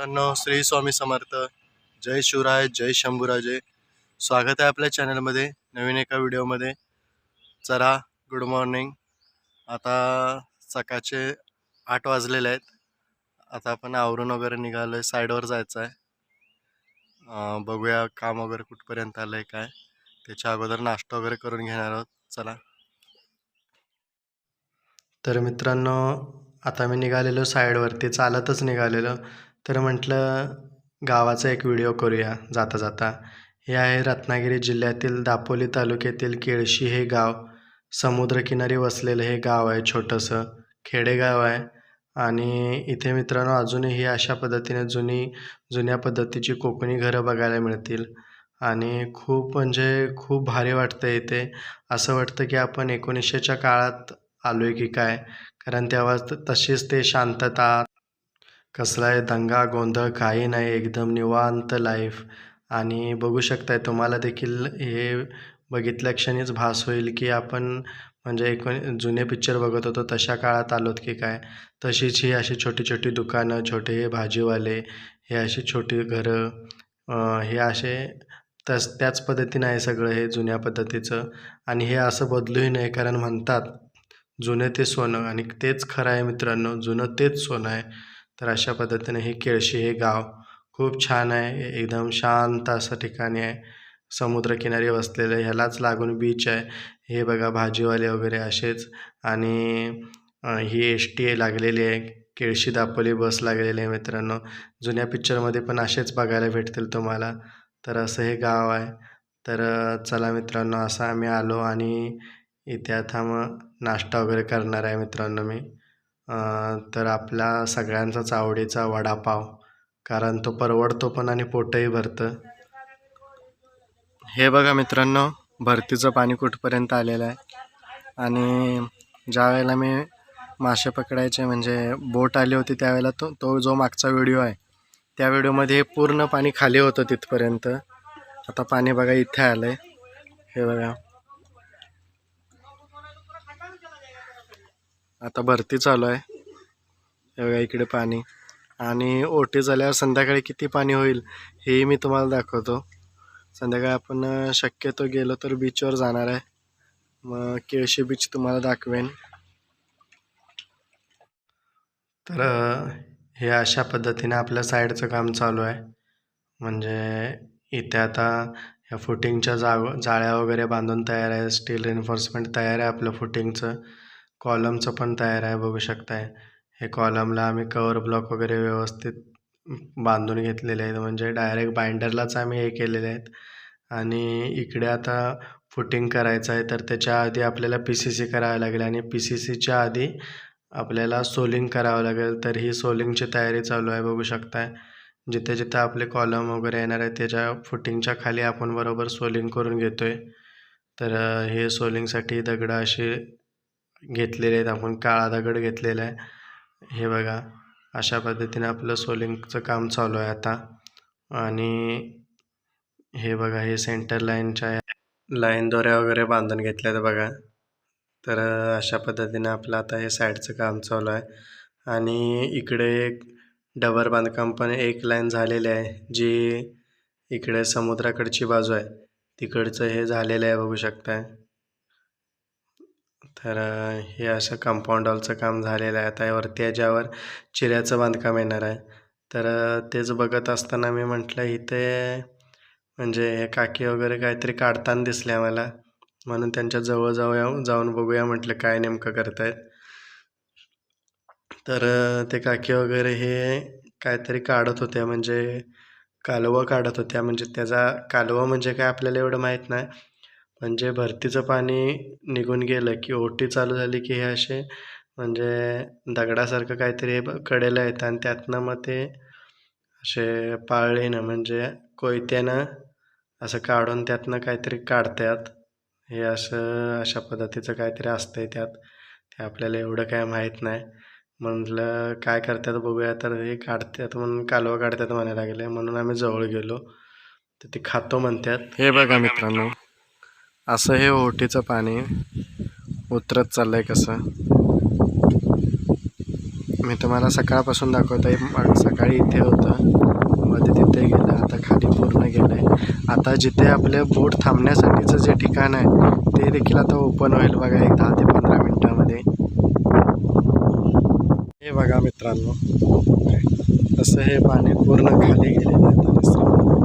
मित्रांनो श्री स्वामी समर्थ. जय शिवराय जय शंभूराजे. स्वागत आहे आपल्या चॅनलमध्ये नवीन एका व्हिडिओमध्ये. चला गुड मॉर्निंग आता सकाळचे आठ वाजलेले आहेत. आता आपण आवरून वगैरे निघालो आहे साईडवर जायचं आहे बघूया काम वगैरे कुठपर्यंत आलं आहे काय. त्याच्या अगोदर नाश्ता वगैरे करून घेणार आहोत. चला. तर मित्रांनो आता मी निघालेलो साईडवरती चालतच निघालेलो. तर म्हटलं गावाचा एक व्हिडिओ करूया जाता जाता. हे आहे रत्नागिरी जिल्ह्यातील दापोली तालुक्यातील केळशी हे गाव. समुद्रकिनारी वसलेलं हे गाव आहे छोटंसं. खेडेगाव आहे. आणि इथे मित्रांनो अजूनही अशा पद्धतीने जुनी जुन्या पद्धतीची कोकणी घरं बघायला मिळतील. आणि खूप म्हणजे खूप भारी वाटतं इथे. असं वाटतं की आपण एकोणीसशेच्या काळात आलो आहे की काय? कारण तेव्हा त- तशीच ते शांतता कसलाय दंगा गोंधळ काही नाही एकदम निवांत लाईफ आणि बघू शकताय तुम्हाला देखील हे बघितल्या क्षणीच भास होईल की आपण म्हणजे एकोण जुने पिक्चर बघत होतो तशा काळात आलोत की काय? तशीच ही अशी छोटी छोटी दुकानं छोटे हे भाजीवाले हे अशी छोटी घरं हे असे तस त्याच पद्धतीनं आहे सगळं हे जुन्या पद्धतीचं. आणि हे असं बदलूही नाही कारण म्हणतात जुने ते सोनं आणि तेच खरं आहे मित्रांनो जुनं तेच सोनं आहे. तर अशा पद्धतीने हे केळशी हे गाव खूप छान आहे. एकदम शांत असं ठिकाणी आहे. समुद्रकिनारी वसलेलं ह्यालाच लागून बीच आहे. हे बघा भाजीवाले वगैरे असेच. आणि ही एस टी लागलेली आहे. केळशी दापोली बस लागलेली आहे मित्रांनो. जुन्या पिक्चरमध्ये पण असेच बघायला भेटतील तुम्हाला. तर असं हे गाव आहे. तर चला मित्रांनो असं आम्ही आलो आणि इथे आता मग नाश्ता वगैरे करणार आहे मित्रांनो मी. तर आपला सगळ्यांचाच आवडीचा वडापाव कारण तो परवडतो पण आणि पोटही भरतं. हे बघा मित्रांनो भरतीचं पाणी कुठपर्यंत आलेलं आहे? आणि ज्या वेळेला मी मासे पकडायचे म्हणजे बोट आली होती त्यावेळेला तो तो जो मागचा व्हिडिओ आहे त्या व्हिडिओमध्ये हे पूर्ण पाणी खाली होतं तिथपर्यंत. आता पाणी बघा इथे आलं आहे हे बघा. आता भरती चालू आहे. हे बघा इकडे पाणी. आणि ओटी झाल्यावर संध्याकाळी किती पाणी होईल हेही मी तुम्हाला दाखवतो. संध्याकाळी आपण शक्यतो गेलो तर बीचवर जाणार आहे. मग केळशी बीच तुम्हाला दाखवेन. तर हे अशा पद्धतीने आपल्या साईडचं काम चालू आहे. म्हणजे इथे आता ह्या फुटिंगच्या जाग जाळ्या वगैरे बांधून तयार आहे स्टील रेन्फोर्समेंट तयार आहे आपलं फुटिंगचं कॉलमचं पण तयार आहे बघू शकताय. हे कॉलमला आम्ही कवर ब्लॉक वगैरे व्यवस्थित बांधून घेतलेले आहेत. म्हणजे डायरेक्ट बाइंडरलाच आम्ही हे केलेले आहेत. आणि इकडे आता फुटिंग करायचं आहे तर त्याच्या आधी आपल्याला पी सी सी करावं लागेल. आणि पी सी सीच्या आधी आपल्याला सोलिंग करावं लागेल. तर ही सोलिंगची तयारी चालू आहे बघू शकताय. जिथे जिथे आपले कॉलम वगैरे येणार आहे त्याच्या फुटिंगच्या खाली आपण बरोबर सोलिंग करून घेतो आहे तर हे सोलिंगसाठी दगडं असे घेतलेले आहेत आपण काळा दगड घेतलेला आहे. हे बघा अशा पद्धतीने आपलं सोलिंगचं काम चालू आहे आता. आणि हे बघा हे सेंटर लाईनच्या लाईन दोऱ्या वगैरे बांधून घेतल्या आहेत बघा. तर अशा पद्धतीने आपलं आता हे साईडचं काम चालू आहे. आणि इकडे एक डबर बांधकाम पण एक लाईन झालेली आहे जी इकडे समुद्राकडची बाजू आहे. तिकडचं हे झालेलं आहे बघू शकताय. तर हे असं कंपाऊंड वॉलचं काम झालेलं आहे आता. वरती याच्यावर चिऱ्याचं बांधकाम येणार आहे. तर तेच बघत असताना मी म्हटलं इथे म्हणजे हे काकी वगैरे काहीतरी काढताना दिसले आम्हाला. म्हणून त्यांच्या जवळ जाऊया जाऊन बघूया म्हटलं काय नेमकं करतायत. तर ते काकी वगैरे हे काहीतरी काढत होत्या म्हणजे कालवं काढत होत्या. म्हणजे त्याचा कालवं म्हणजे काय आपल्याला एवढं माहीत नाही. म्हणजे भरतीचं पाणी निघून गेलं की ओटी चालू झाली की हे असे म्हणजे दगडासारखं काहीतरी हे ब- कडेला येतं आणि त्यातनं मग ते असे पाळीनं म्हणजे कोयत्यानं असं काढून त्यातनं काहीतरी काढतात. हे असं अशा पद्धतीचं काहीतरी असतंय त्यात. ते आपल्याला एवढं काय माहीत नाही. म्हटलं काय करतात बघूया. तर हे काढतात म्हणून कालवा काढतात म्हणायला लागले. म्हणून आम्ही जवळ गेलो. तर ते खातो म्हणतात. हे बघा मित्रांनो. असं हे ओटीचं पाणी उतरत चाललं आहे कसं? मी तुम्हाला सकाळपासून दाखवत आहे सकाळी इथे होतं. मध्ये तिथे गेलं. आता खाली पूर्ण गेलं आहे आता जिथे आपले बोट थांबण्यासाठीचं जे ठिकाण आहे ते देखील आता ओपन होईल. बघा एक दहा ते पंधरा मिनटामध्ये. हे बघा मित्रांनो. असं हे पाणी पूर्ण खाली गेलेलं आहे.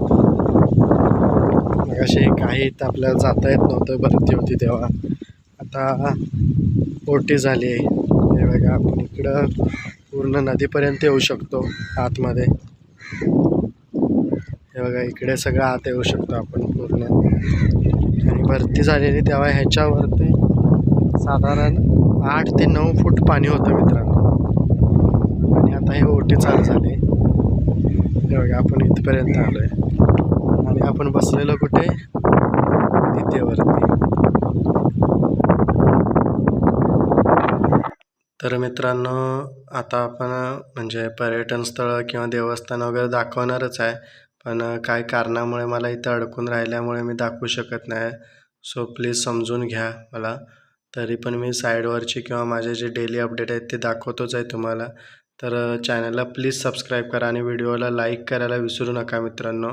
असे काही इथं आपल्याला जाता येत नव्हतं भरती होती तेव्हा. आता ओटी झाली आहे. हे बघा आपण इकडं पूर्ण नदीपर्यंत येऊ शकतो आतमध्ये. हे बघा इकडे सगळं आत येऊ शकतो आपण पूर्ण. आणि भरती झालेली तेव्हा ह्याच्यावरती साधारण आठ ते नऊ फूट पाणी होतं मित्रांनो. आणि आता हे ओटी चालू झाली. हे बघा आपण इथपर्यंत आलो आहे आणि आपण बसलेलो कुठे? तिथे वरती तर मित्रांनो आता आपण म्हणजे पर्यटन स्थळं किंवा देवस्थान वगैरे दाखवणारच आहे. पण काय कारणामुळे मला इथं अडकून राहिल्यामुळे मी दाखवू शकत नाही. सो प्लीज समजून घ्या मला. तरी पण मी साईडवरची किंवा माझे जे डेली अपडेट आहेत ते दाखवतोच आहे तुम्हाला. तर चॅनलला प्लीज सबस्क्राईब करा आणि व्हिडिओला लाईक करायला विसरू नका मित्रांनो.